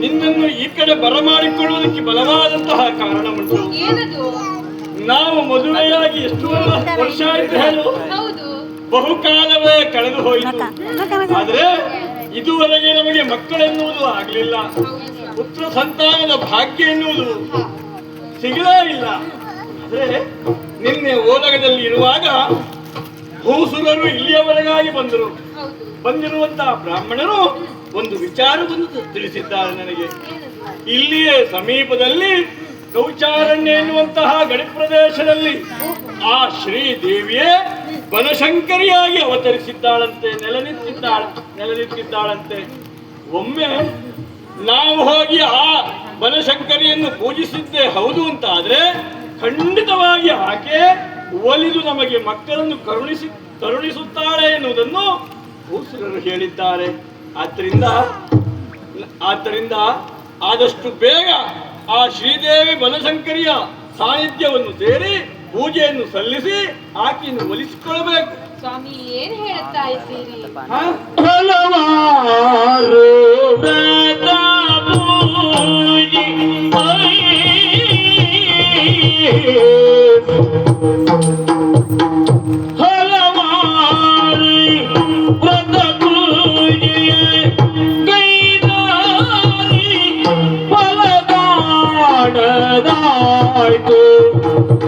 ನಿನ್ನನ್ನು ಈ ಕಡೆ ಬರಮಾಡಿಕೊಳ್ಳುವುದಕ್ಕೆ ಬಲವಾದಂತಹ ಕಾರಣ ಉಂಟು ಏನದು? ನಾವು ಮದುವೆಯಾಗಿ ಎಷ್ಟು ವರ್ಷ ಆಯ್ತು ಹೇಳು. ಬಹುಕಾಲವೇ ಕಳೆದು ಹೋಯಿತು. ಆದ್ರೆ ಇದುವರೆಗೆ ನಮಗೆ ಮಕ್ಕಳೆನ್ನುವುದು ಆಗಲಿಲ್ಲ. ಪುತ್ರ ಸಂತಾನದ ಭಾಗ್ಯ ಎನ್ನುವುದು ಸಿಗಲೇ ಇಲ್ಲ. ಆದ್ರೆ ನಿನ್ನೆ ಓಲಗದಲ್ಲಿ ಇರುವಾಗ ಭೂಸುರರು ಇಲ್ಲಿಯವರೆಗಾಗಿ ಬಂದರು. ಬಂದಿರುವಂತ ಬಂದಿರುವಂತಹ ಬ್ರಾಹ್ಮಣರು ಒಂದು ವಿಚಾರವನ್ನು ತಿಳಿಸಿದ್ದಾರೆ ನನಗೆ. ಇಲ್ಲಿಯೇ ಸಮೀಪದಲ್ಲಿ ಗೌಚಾರಣ್ಯ ಎನ್ನುವಂತಹ ಗಡಿ ಪ್ರದೇಶದಲ್ಲಿ ಆ ಶ್ರೀದೇವಿಯೇ ಬನಶಂಕರಿಯಾಗಿ ಅವತರಿಸಿದ್ದಾಳಂತೆ ನೆಲನಿತ್ತಿದ್ದಾಳ ನೆಲನಿತ್ತಿದ್ದಾಳಂತೆ ಒಮ್ಮೆ ನಾವು ಹೋಗಿ ಆ ಬನಶಂಕರಿಯನ್ನು ಪೂಜಿಸಿದ್ದೆ ಹೌದು ಅಂತ ಆದ್ರೆ ಖಂಡಿತವಾಗಿ ಆಕೆ ಒಲಿದು ನಮಗೆ ಮಕ್ಕಳನ್ನು ಕರುಣಿಸಿ, ಕರುಣಿಸುತ್ತಾಳೆ ಎನ್ನುವುದನ್ನು ಭೂಸುರರು ಹೇಳಿದ್ದಾರೆ. ಆದ್ದರಿಂದ ಆದ್ದರಿಂದ ಆದಷ್ಟು ಬೇಗ ಆ ಶ್ರೀದೇವಿ ಬನಶಂಕರಿಯ ಸಾನ್ನಿಧ್ಯವನ್ನು ಸೇರಿ ಪೂಜೆಯನ್ನು ಸಲ್ಲಿಸಿ ಆಕೆಯನ್ನು ಒಲಿಸಿಕೊಳ್ಳಬೇಕು ಸ್ವಾಮಿ ಏನ್ ಹೇಳ್ತಾ ಇದ್ದೀರಿ? ಹಲವಾರು ವ್ರತ ಪೂಜೆ ಹಲವಾರು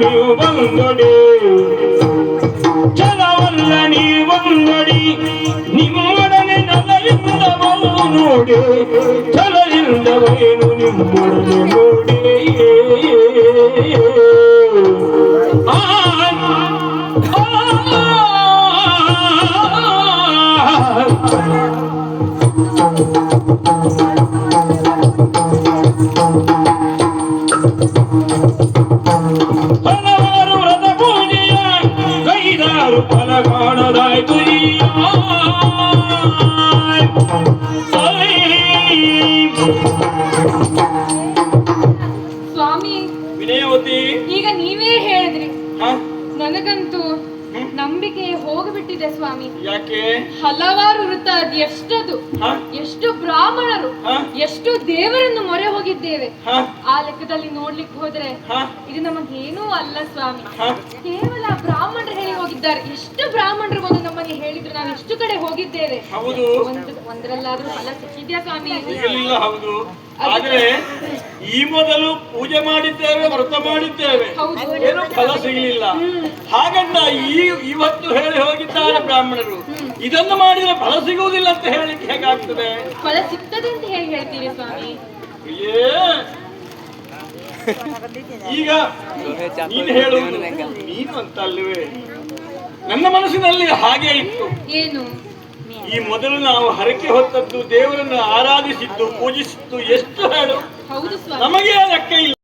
ನೀವು ಬಂದೊಡಿ ಚಲವಲ್ಲ ನೀವು ಬಂದಡಿ ನಿಮ್ಮೊಡನೆ ನಲರಿಂದವನು ನೋಡಿ ಚಲರಿಂದವೇನು ನಿಮ್ಮೊಡನೆ ನೋಡಿ ಆ, ಸ್ವಾಮಿ ವಿನಯವತಿ ಈಗ ನೀವೇ ಹೇಳಿದ್ರಿ? ನನಗಂತೂ ನಂಬಿಕೆ ಹೋಗ್ಬಿಟ್ಟಿದೆ ಸ್ವಾಮಿ. ಯಾಕೆ? ಹಲವಾರು ವೃತ್ತ ಅದು ಎಷ್ಟದು? ಎಷ್ಟು ಬ್ರಾಹ್ಮಣರು? ಎಷ್ಟು ದೇವರನ್ನು ಮೊರೆ ಹೋಗಿದ್ದೇವೆ. ಆ ಲೆಕ್ಕದಲ್ಲಿ ನೋಡ್ಲಿಕ್ಕೆ ಹೋದ್ರೆ? ಇದು ನಮಗೇನೂ ಅಲ್ಲ ಸ್ವಾಮಿ. ಕೇವಲ ಬ್ರಾಹ್ಮಣರು ಹೋಗಿದ್ದಾರೆ ಎಷ್ಟು ಬ್ರಾಹ್ಮಣರು ಬಂದು ನಮ್ಮಲ್ಲಿ ಹೇಳಿದ್ರು ನಾವು ಎಷ್ಟು ಕಡೆ ಹೋಗಿದ್ದೇವೆ. ಹೌದು. ಒಂದು ಒಂದರಲ್ಲಾದ್ರೂ ಫಲ ಸಿಕ್ಕಿದ್ಯಾ ಸ್ವಾಮಿ? ಹೌದು. ಆದ್ರೆ ಈ ಮೊದಲು ಪೂಜೆ ಮಾಡಿದ್ದೇವೆ ವ್ರತ ಮಾಡಿದ್ದೇವೆ. ಏನು ಫಲ ಸಿಗಲಿಲ್ಲ. ಹಾಗಂತ ಈ ಇವತ್ತು ಹೇಳಿ ಹೋಗಿದ್ದಾರೆ ಬ್ರಾಹ್ಮಣರು. ಇದನ್ನು ಮಾಡಿದ್ರೆ ಫಲ ಸಿಗುವುದಿಲ್ಲ ಅಂತ ಹೇಳಿಕ್ಕೆ ಹೇಗಾಗ್ತದೆ? ಫಲ ಸಿಗ್ತದೆ ಅಂತ ಹೇಗೆ ಹೇಳ್ತೀರಿ ಸ್ವಾಮಿ? ಏ ಈಗ ನೀನು ಹೇಳುವುದು ನೀನು ಅಂತ ಅಲ್ಲವೇ? ನನ್ನ ಮನಸ್ಸಿನಲ್ಲಿ ಹಾಗೆ ಇತ್ತು. ಏನು? ಈ ಮೊದಲು ನಾವು ಹರಕೆ ಹೊತ್ತದ್ದು ದೇವರನ್ನು ಆರಾಧಿಸಿದ್ದು ಪೂಜಿಸಿದ್ದು ಎಷ್ಟು ಸ್ವಾಮಿ. ನಮಗೆ ಲೆಕ್ಕ ಇಲ್ಲ.